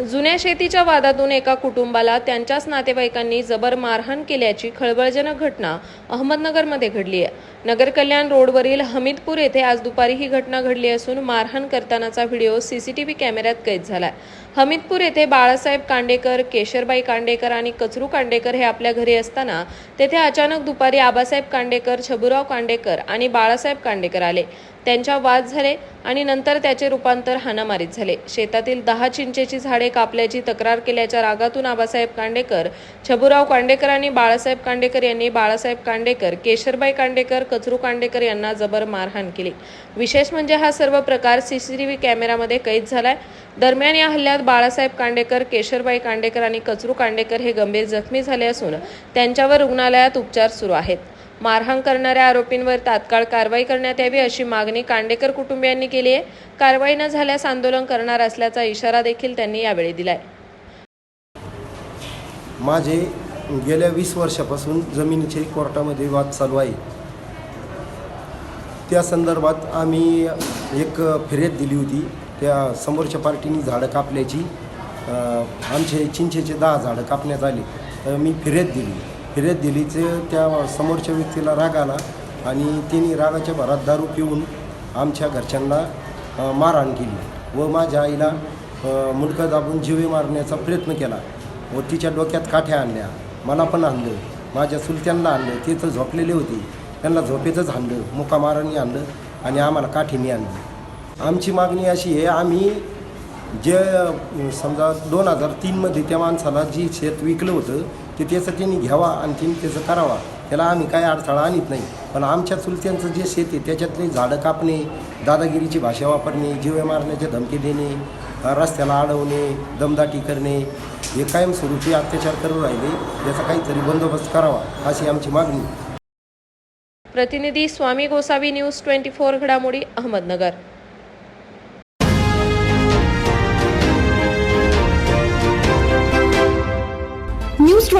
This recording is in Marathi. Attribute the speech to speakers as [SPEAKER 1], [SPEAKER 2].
[SPEAKER 1] जुन्या शेतीच्या वादातून एका कुटुंबाला त्यांच्याच नातेवाईकांनी जबर मारहाण केल्याची खळबळजनक घटना अहमदनगरमध्ये घडली आहे. नगर कल्याण रोडवरील हमीदपूर येथे आज दुपारी ही घटना घडली असून मारहाण करतानाचा व्हिडिओ सीसीटीव्ही कॅमेऱ्यात कैद झालाय. हमीदपूर येथे बाळासाहेब कांडेकर केशरबाई कांडेकर आणि कचरू कांडेकर हे आपल्या घरी असताना तेथे अचानक दुपारी आबासाहेब कांडेकर छबुराव कांडेकर आणि बाळासाहेब कांडेकर आले. त्यांच्या वाद झाले आणि नंतर त्याचे रूपांतर हाणामारीत झाले. शेतातील दहा चिंचेची झाडे कापल्याची तक्रार केल्याच्या रागातून आबासाहेब कांडेकर छबुराव कांडेकर आणि बाळासाहेब कांडेकर यांनी बाळासाहेब कांडेकर केशरबाई कांडेकर कचरू कांडेकर यांना जबर मारहाण केली. विशेष म्हणजे हा सर्व प्रकार सीसीटीव्ही कॅमेऱ्यामध्ये कैद झालाय. दरम्यान या हल्ल्यात बाळासाहेब कांडेकर केशरबाई कांडेकर आणि कचरू कांडेकर हे गंभीर जखमी झाले असून त्यांच्यावर रुग्णालयात उपचार सुरू आहेत. मारहाण करणाऱ्या आरोपींवर तात्काळ कारवाई करण्यात यावी अशी मागणी कांडेकर कुटुंबियांनी केली आहे. कारवाई न झाल्यास आंदोलन करणार असल्याचा इशारा देखील त्यांनी यावेळी दिलाय.
[SPEAKER 2] माझे गेल्या वीस वर्षापासून जमिनीचे कोर्टामध्ये वाद चालू आहे. त्या संदर्भात आम्ही एक फिर्याद दिली होती. त्या समोरच्या पार्टीने झाडं कापल्याची आमचे चिंचेचे दहा झाडं कापण्यात आले. तर मी फिर्याद दिली. फिर्याद दिली ते त्या समोरच्या व्यक्तीला राग आला आणि तिने रागाच्या भरात दारू पिऊन आमच्या घरच्यांना मारहाण केली व माझ्या आईला मुलगा दाबून जीवे मारण्याचा प्रयत्न केला व तिच्या डोक्यात काठ्या आणल्या. मला पण आणलं. माझ्या चुलत्यांना आणलं. ते तर झोपलेले होते. त्यांना झोपेतच आणलं. मुकामाराने आणलं आणि आम्हाला काठीने आणलं. आमची मागणी अशी आहे आम्ही जे समजा दोन हजार तीनमध्ये त्या माणसाला जी शेत विकलं होतं ते त्याचं त्यांनी घ्यावा आणि त्यांनी त्याचं करावा. त्याला आम्ही काय अडथळा आणत नाही. पण आमच्या चुलत्यांचं जे शेत आहे त्याच्यातले झाडं कापणे दादागिरीची भाषा वापरणे जीवे मारण्याचे धमकी देणे रस्त्याला अडवणे दमदाटी करणे हे कायमस्वरूपी अत्याचार करू राहिले याचा काहीतरी बंदोबस्त करावा अशी आमची मागणी.
[SPEAKER 1] प्रतिनिधी Swami Gosavi news twenty four घडामोडी अहमदनगर.